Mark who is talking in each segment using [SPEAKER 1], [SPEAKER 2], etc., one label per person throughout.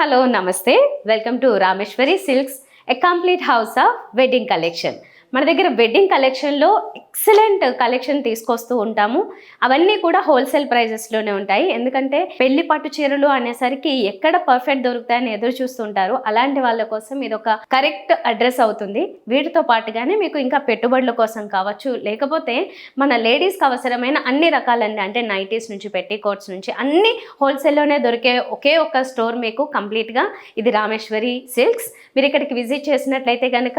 [SPEAKER 1] Hi hello నమస్తే welcome to Rameshwari silks a complete house of wedding collection మన దగ్గర wedding కలెక్షన్లో excellent collection తీసుకొస్తూ ఉంటాము. అవన్నీ కూడా హోల్సేల్ ప్రైజెస్లోనే ఉంటాయి. ఎందుకంటే పెళ్ళి పట్టు చీరలు అనేసరికి ఎక్కడ పర్ఫెక్ట్ దొరుకుతాయని ఎదురు చూస్తుంటారు. అలాంటి వాళ్ళ కోసం ఇది ఒక కరెక్ట్ అడ్రస్ అవుతుంది. వీటితో పాటుగానే మీకు ఇంకా పెట్టుబడుల కోసం కావచ్చు. లేకపోతే మన లేడీస్కి అవసరమైన అన్ని రకాలన్నీ అంటే నైటీస్ నుంచి పెట్టి కోట్స్ నుంచి అన్ని హోల్సేల్లోనే దొరికే ఒకే ఒక స్టోర్ మీకు కంప్లీట్గా ఇది రామేశ్వరి సిల్క్స్ మీరు ఇక్కడికి విజిట్ చేసినట్లయితే కనుక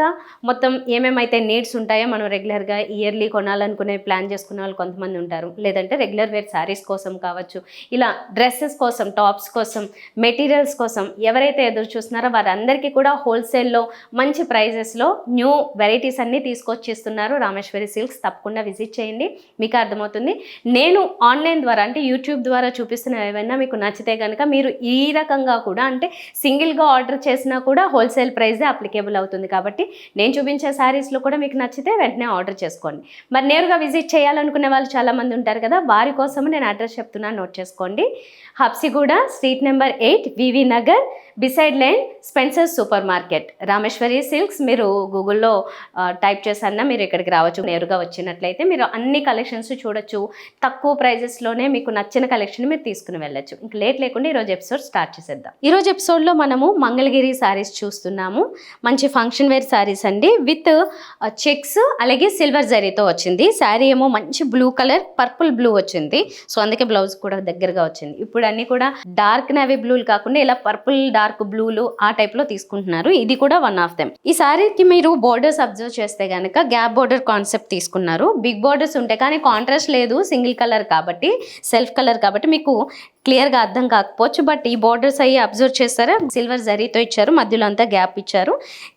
[SPEAKER 1] మొత్తం ఏమేమైతే నీడ్స్ ఉంటాయో? మనం రెగ్యులర్గా ఇయర్లీ కొనాలనుకునే ప్లాన్ చేసుకునే వాళ్ళు కొంతమంది ఉంటారు. లేదంటే రెగ్యులర్ వేర్ శారీస్ కోసం కావచ్చు ఇలా డ్రెస్సెస్ కోసం టాప్స్ కోసం మెటీరియల్స్ కోసం ఎవరైతే ఎదురు చూస్తున్నారో వారందరికీ కూడా హోల్సేల్లో మంచి ప్రైజెస్లో న్యూ వెరైటీస్ అన్నీ తీసుకొచ్చిస్తున్నారు. రామేశ్వరి సిల్క్స్ తప్పకుండా విజిట్ చేయండి. మీకు అర్థమవుతుంది. నేను ఆన్లైన్ ద్వారా అంటే యూట్యూబ్ ద్వారా చూపిస్తున్న ఏమైనా మీకు నచ్చితే కనుక మీరు ఈ రకంగా కూడా అంటే సింగిల్గా ఆర్డర్ చేసినా కూడా హోల్సేల్ ప్రైజే అప్లికేబుల్ అవుతుంది. కాబట్టి నేను చూపించే శారీస్లో కూడా మీకు నచ్చితే వెంటనే ఆర్డర్ చేసుకోండి. మరి నేరుగా విజిట్ చేయాలనుకునే వాళ్ళు చాలామంది ఉంటారు కదా వారి కోసం నేను అడ్రస్ చెప్తున్నాను నోట్ చేసుకోండి. Habsiguda street number eight VV Nagar beside line Spencer super market. Rameshwari silks మీరు గూగుల్లో టైప్ చేసన్నా మీరు ఇక్కడికి రావచ్చు. నేరుగా వచ్చినట్లయితే మీరు అన్ని కలెక్షన్స్ చూడొచ్చు. తక్కువ ప్రైజెస్లోనే మీకు నచ్చిన కలెక్షన్ మీరు తీసుకుని వెళ్ళొచ్చు. ఇంక లేట్ లేకుండా ఈరోజు ఎపిసోడ్ స్టార్ట్ చేసేద్దాం. ఈరోజు ఎపిసోడ్లో మనము మంగళగిరి శారీస్ చూస్తున్నాము. మంచి ఫంక్షన్ వేర్ శారీస్ అండి. విత్ చెక్స్ అలాగే సిల్వర్ జరీతో వచ్చింది. శారీ ఏమో మంచి బ్లూ కలర్ పర్పుల్ బ్లూ వచ్చింది. సో అందుకే బ్లౌజ్ కూడా దగ్గరగా వచ్చింది. ఇప్పుడు అన్ని కూడా డార్క్ నేవీ బ్లూలు కాకుండా ఇలా పర్పుల్ డార్క్ బ్లూలు ఆ టైప్లో తీసుకుంటున్నారు. ఇది కూడా వన్ ఆఫ్ దెమ్ ఈ శారీకి మీరు బోర్డర్స్ అబ్జర్వ్ చేస్తే గనక గ్యాప్ బోర్డర్ కాన్సెప్ట్ తీసుకున్నారు. బిగ్ బోర్డర్స్ ఉంటాయి కానీ కాంట్రాస్ట్ లేదు సింగిల్ కలర్ కాబట్టి సెల్ఫ్ కలర్ కాబట్టి మీకు క్లియర్గా అర్థం కాకపోవచ్చు. బట్ ఈ బోర్డర్స్ అయ్యి అబ్జర్వ్ చేస్తారా? సిల్వర్ జరీతో ఇచ్చారు మధ్యలో అంతా గ్యాప్ ఇచ్చారు.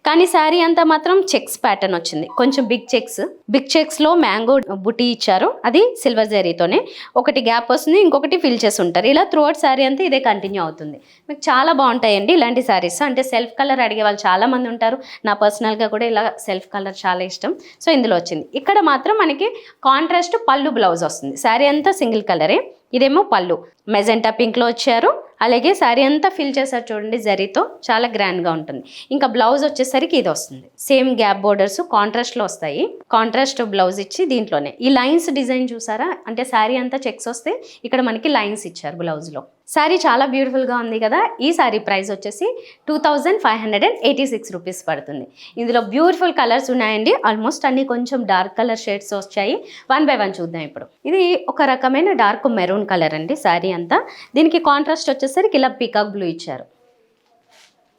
[SPEAKER 1] కానీ శారీ అంతా మాత్రం చెక్స్ ప్యాటర్న్ వచ్చింది. కొంచెం బిగ్ చెక్స్ బిగ్ చెక్స్లో మ్యాంగో బుటీ ఇచ్చారు. అది సిల్వర్ జరీతోనే ఒకటి గ్యాప్ వస్తుంది ఇంకొకటి ఫిల్ చేసి ఉంటారు. ఇలా త్రూఅవుట్ శారీ అంతా ఇదే కంటిన్యూ అవుతుంది. మీకు చాలా బాగుంటాయండి ఇలాంటి శారీస్ అంటే సెల్ఫ్ కలర్ అడిగే వాళ్ళు చాలా మంది ఉంటారు. నా పర్సనల్గా కూడా ఇలా సెల్ఫ్ కలర్ చాలా ఇష్టం. సో ఇందులో వచ్చింది. ఇక్కడ మాత్రం మనకి కాంట్రాస్ట్ పళ్ళు బ్లౌజ్ వస్తుంది. శారీ అంతా సింగిల్ కలరే ఇదేమో పళ్ళు. మెజెంటా పింక్లో వచ్చారు. అలాగే శారీ అంతా ఫిల్ చేశారు చూడండి జరీతో చాలా గ్రాండ్గా ఉంటుంది. ఇంకా బ్లౌజ్ వచ్చేసరికి ఇది వస్తుంది. సేమ్ గ్యాప్ బోర్డర్స్ కాంట్రాస్ట్లో వస్తాయి. కాంట్రాస్ట్ బ్లౌజ్ ఇచ్చి దీంట్లోనే. ఈ లైన్స్ డిజైన్ చూసారా? అంటే శారీ అంతా చెక్స్ వస్తే ఇక్కడ మనకి లైన్స్ ఇచ్చారు బ్లౌజ్లో శారీ చాలా బ్యూటిఫుల్గా ఉంది కదా? ఈ శారీ ప్రైస్ వచ్చేసి two thousand five hundred and eighty six rupees పడుతుంది. ఇందులో బ్యూటిఫుల్ కలర్స్ ఉన్నాయండి. ఆల్మోస్ట్ అన్ని కొంచెం డార్క్ కలర్ షేడ్స్ వచ్చాయి. వన్ బై వన్ చూద్దాం ఇప్పుడు. ఇది ఒక రకమైన డార్క్ మెరూన్ కలర్ అండి శారీ అంతా. దీనికి కాంట్రాస్ట్ వచ్చేసరికి ఇలా పికాక్ బ్లూ ఇచ్చారు.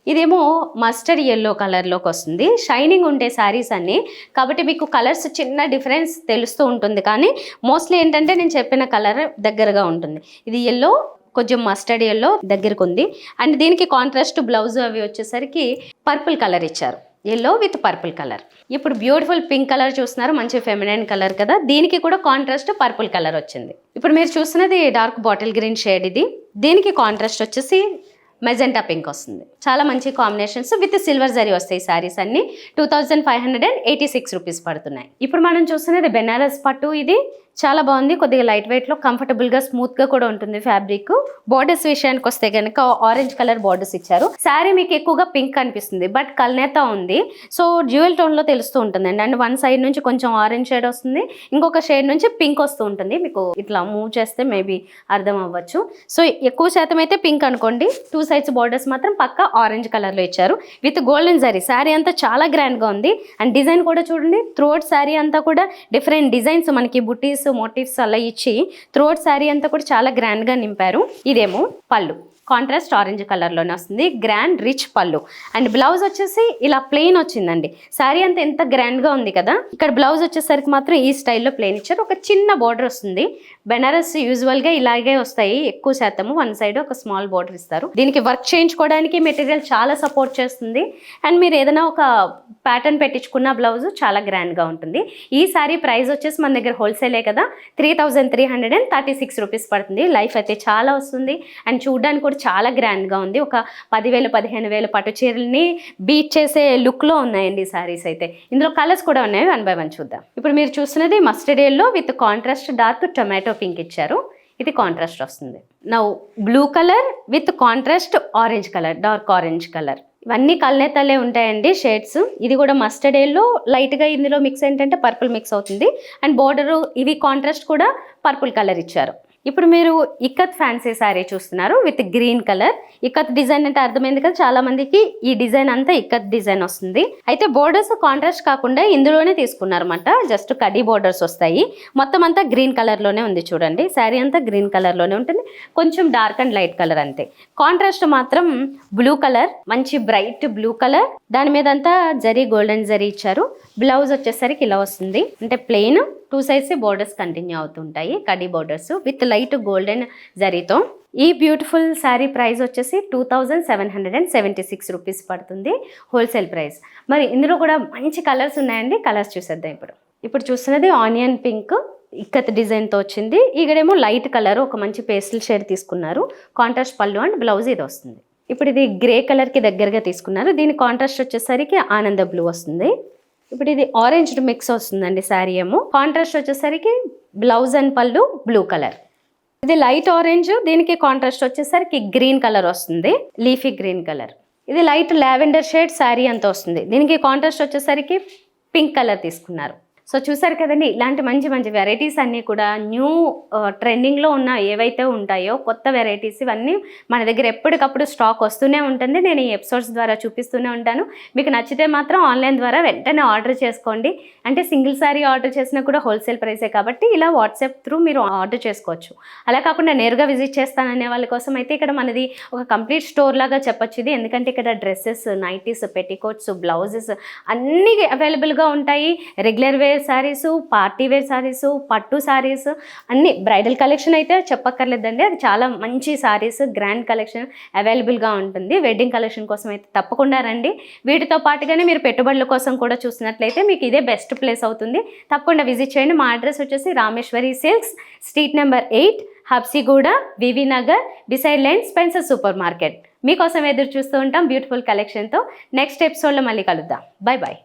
[SPEAKER 1] ఇదేమో మస్టర్డ్ ఎల్లో కలర్లోకి వస్తుంది. షైనింగ్ ఉండే శారీస్ అన్నీ. కాబట్టి మీకు కలర్స్ చిన్న డిఫరెన్స్ తెలుస్తూ ఉంటుంది. కానీ మోస్ట్లీ ఏంటంటే నేను చెప్పిన కలర్ దగ్గరగా ఉంటుంది. ఇది ఎల్లో కొంచెం మస్టర్డ్ ఎల్లో దగ్గరకు ఉంది అండ్ దీనికి కాంట్రాస్ట్ బ్లౌజ్ అవి వచ్చేసరికి పర్పుల్ కలర్ ఇచ్చారు. ఎల్లో విత్ పర్పుల్ కలర్ ఇప్పుడు బ్యూటిఫుల్ పింక్ కలర్ చూస్తున్నారు మంచి ఫెమినైన్ కలర్ కదా. దీనికి కూడా కాంట్రాస్ట్ పర్పుల్ కలర్ వచ్చింది. ఇప్పుడు మీరు చూస్తున్నది డార్క్ బాటిల్ గ్రీన్ షేడ్ ఇది. దీనికి కాంట్రాస్ట్ వచ్చేసి మెజెంటా పింక్ వస్తుంది. చాలా మంచి కాంబినేషన్స్ విత్ సిల్వర్ జరీ వస్తాయి శారీస్ అన్ని. Two thousand five hundred and eighty six rupees పడుతున్నాయి. ఇప్పుడు మనం చూస్తున్నది బెనారస్ పట్టు ఇది. చాలా బాగుంది. కొద్దిగా లైట్ వెయిట్లో కంఫర్టబుల్గా స్మూత్గా కూడా ఉంటుంది ఫ్యాబ్రిక్. బోర్డర్స్ విషయానికి వస్తే కనుక ఆరెంజ్ కలర్ బోర్డర్స్ ఇచ్చారు. శారీ మీకు ఎక్కువగా పింక్ కనిపిస్తుంది బట్ కల్నేత ఉంది. సో జ్యువెల్ టోన్లో తెలుస్తూ ఉంటుందండి. అండ్ వన్ సైడ్ నుంచి కొంచెం ఆరెంజ్ షేడ్ వస్తుంది ఇంకొక షేడ్ నుంచి పింక్ వస్తూ ఉంటుంది. మీకు ఇట్లా మూవ్ చేస్తే మేబీ అర్థం అవ్వచ్చు. సో ఎక్కువ శాతం అయితే పింక్ అనుకోండి. టూ సైడ్స్ బోర్డర్స్ మాత్రం పక్క ఆరెంజ్ కలర్లో ఇచ్చారు. With golden sari. శారీ అంతా చాలా గ్రాండ్గా ఉంది. అండ్ డిజైన్ కూడా చూడండి. త్రోట్ శారీ అంతా కూడా డిఫరెంట్ డిజైన్స్ మనకి బుటీస్ మోటివ్స్ అలా ఇచ్చి త్రోట్ శారీ అంతా కూడా చాలా గ్రాండ్గా నింపారు. ఇదేమో పళ్ళు. కాంట్రాస్ట్ ఆరెంజ్ కలర్లోనే వస్తుంది. Grand rich pallu. And blouse వచ్చేసి ఇలా ప్లెయిన్ వచ్చిందండి. శారీ అంతా ఎంత గ్రాండ్గా ఉంది కదా? ఇక్కడ బ్లౌజ్ వచ్చేసరికి మాత్రం ఈ స్టైల్లో ప్లెయిన్ ఇచ్చారు. ఒక చిన్న బార్డర్ వస్తుంది. బెనారస్ యూజువల్గా ఇలాగే వస్తాయి. ఎక్కువ శాతము వన్ సైడ్ ఒక స్మాల్ బార్డర్ ఇస్తారు. దీనికి వర్క్ చేయించుకోవడానికి మెటీరియల్ చాలా సపోర్ట్ చేస్తుంది. అండ్ మీరు ఏదైనా ఒక ప్యాటర్న్ పెట్టించుకున్న బ్లౌజ్ చాలా గ్రాండ్గా ఉంటుంది. ఈ శారీ ప్రైస్ వచ్చేసి మన దగ్గర హోల్సేలే కదా? Three thousand three hundred and thirty six rupees పడుతుంది. లైఫ్ అయితే చాలా వస్తుంది. అండ్ చూడడానికి కూడా చాలా గ్రాండ్గా ఉంది. ఒక పదివేలు పదిహేను వేలు పట్టు చీరల్ని బీట్ చేసే లుక్లో ఉన్నాయండి ఈ శారీస్ అయితే. ఇందులో కలర్స్ కూడా ఉన్నాయి. వన్ బై వన్ చూద్దాం. ఇప్పుడు మీరు చూస్తున్నది mustard yellow with contrast dark tomato pink ఇచ్చారు. ఇది కాంట్రాస్ట్ వస్తుంది. Now blue colour with contrast orange colour dark orange colour ఇవన్నీ కల్నేతలే ఉంటాయండి షేడ్స్. ఇది కూడా మస్టర్డ్ ఎల్లో లైట్గా ఇందులో మిక్స్ ఏంటంటే పర్పుల్ మిక్స్ అవుతుంది. అండ్ బోర్డర్ ఇవి కాంట్రాస్ట్ కూడా పర్పుల్ కలర్ ఇచ్చారు. ఇప్పుడు మీరు ఇక్కత్ ఫ్యాన్సీ శారీ చూస్తున్నారు with green colour ikat design అంటే అర్థమైంది కదా చాలా మందికి ఈ డిజైన్ అంతా ఇక్కత్ డిజైన్ వస్తుంది. అయితే బోర్డర్స్ కాంట్రాస్ట్ కాకుండా ఇందులోనే తీసుకున్నారన్నమాట. జస్ట్ కడి బోర్డర్స్ వస్తాయి. మొత్తం అంతా గ్రీన్ కలర్లోనే ఉంది చూడండి. శారీ అంతా గ్రీన్ కలర్లోనే ఉంటుంది. కొంచెం డార్క్ అండ్ లైట్ కలర్ అంతే. కాంట్రాస్ట్ మాత్రం బ్లూ కలర్ మంచి బ్రైట్ బ్లూ కలర్ దాని మీద అంతా జరీ గోల్డెన్ జరీ ఇచ్చారు. బ్లౌజ్ వచ్చేసరికి ఇలా వస్తుంది. అంటే plain two sides borders continue అవుతుంటాయి. Khadi borders with light golden జరీతో. ఈ బ్యూటిఫుల్ శారీ ప్రైస్ వచ్చేసి two thousand seven hundred and seventy six rupees పడుతుంది హోల్సేల్ ప్రైస్ మరి ఇందులో కూడా మంచి కలర్స్ ఉన్నాయండి. కలర్స్ చూసేద్దాం ఇప్పుడు. ఇప్పుడు చూస్తున్నది ఆనియన్ పింక్ ఇక్కత్ డిజైన్తో వచ్చింది. ఇక్కడేమో లైట్ కలర్ ఒక మంచి పేస్టల్ షేడ్ తీసుకున్నారు. కాంట్రాస్ట్ పళ్ళు అండ్ బ్లౌజ్ ఇది వస్తుంది. ఇప్పుడు ఇది గ్రే కలర్కి దగ్గరగా తీసుకున్నారు. దీని కాంట్రాస్ట్ వచ్చేసరికి ఆనంద బ్లూ వస్తుంది. ఇప్పుడు ఇది ఆరెంజ్ మిక్స్ వస్తుందండి శారీ ఏమో. కాంట్రాస్ట్ వచ్చేసరికి blouse and pallu blue colour ఇది లైట్ ఆరెంజ్ దీనికి కాంట్రాస్ట్ వచ్చేసరికి గ్రీన్ కలర్ వస్తుంది. లీఫీ గ్రీన్ కలర్ ఇది లైట్ లావెండర్ షేడ్ శారీ అంత వస్తుంది. దీనికి కాంట్రాస్ట్ వచ్చేసరికి పింక్ కలర్ తీసుకున్నారు. సో చూసారు కదండి ఇలాంటి మంచి మంచి వెరైటీస్ అన్నీ కూడా న్యూ ట్రెండింగ్లో ఉన్న ఏవైతే ఉంటాయో కొత్త వెరైటీస్ ఇవన్నీ మన దగ్గర ఎప్పటికప్పుడు స్టాక్ వస్తూనే ఉంటుంది. నేను ఈ ఎపిసోడ్స్ ద్వారా చూపిస్తూనే ఉంటాను. మీకు నచ్చితే మాత్రం ఆన్లైన్ ద్వారా వెంటనే ఆర్డర్ చేసుకోండి. అంటే సింగిల్ సారీ ఆర్డర్ చేసినా కూడా హోల్సేల్ ప్రైసే కాబట్టి ఇలా వాట్సాప్ త్రూ మీరు ఆర్డర్ చేసుకోవచ్చు. అలా కాకుండా నేరుగా విజిట్ చేస్తాననే వాళ్ళ కోసం అయితే ఇక్కడ మనది ఒక కంప్లీట్ స్టోర్ లాగా చెప్పొచ్చు ఇది. ఎందుకంటే ఇక్కడ డ్రెస్సెస్ నైటీస్ పెట్టికోట్స్ బ్లౌజెస్ అన్నీ అవైలబుల్గా ఉంటాయి. Regular wear saris party wear saris పట్టు శారీస్ అన్ని బ్రైడల్ కలెక్షన్ అయితే చెప్పక్కర్లేదండి. అది చాలా మంచి శారీస్ గ్రాండ్ కలెక్షన్ అవైలబుల్గా ఉంటుంది. వెడ్డింగ్ కలెక్షన్ కోసం అయితే తప్పకుండా రండి. వీటితో పాటుగానే మీరు పెట్టుబడుల కోసం కూడా చూసినట్లయితే మీకు ఇదే బెస్ట్ ప్లేస్ అవుతుంది. తప్పకుండా విజిట్ చేయండి. మా అడ్రస్ వచ్చేసి Rameshwari silks street number eight Habsiguda VV Nagar beside line Spencer super market. మీకోసం ఎదురు చూస్తూ ఉంటాం బ్యూటిఫుల్ కలెక్షన్తో. నెక్స్ట్ ఎపిసోడ్లో మళ్ళీ కలుద్దాం. Bye bye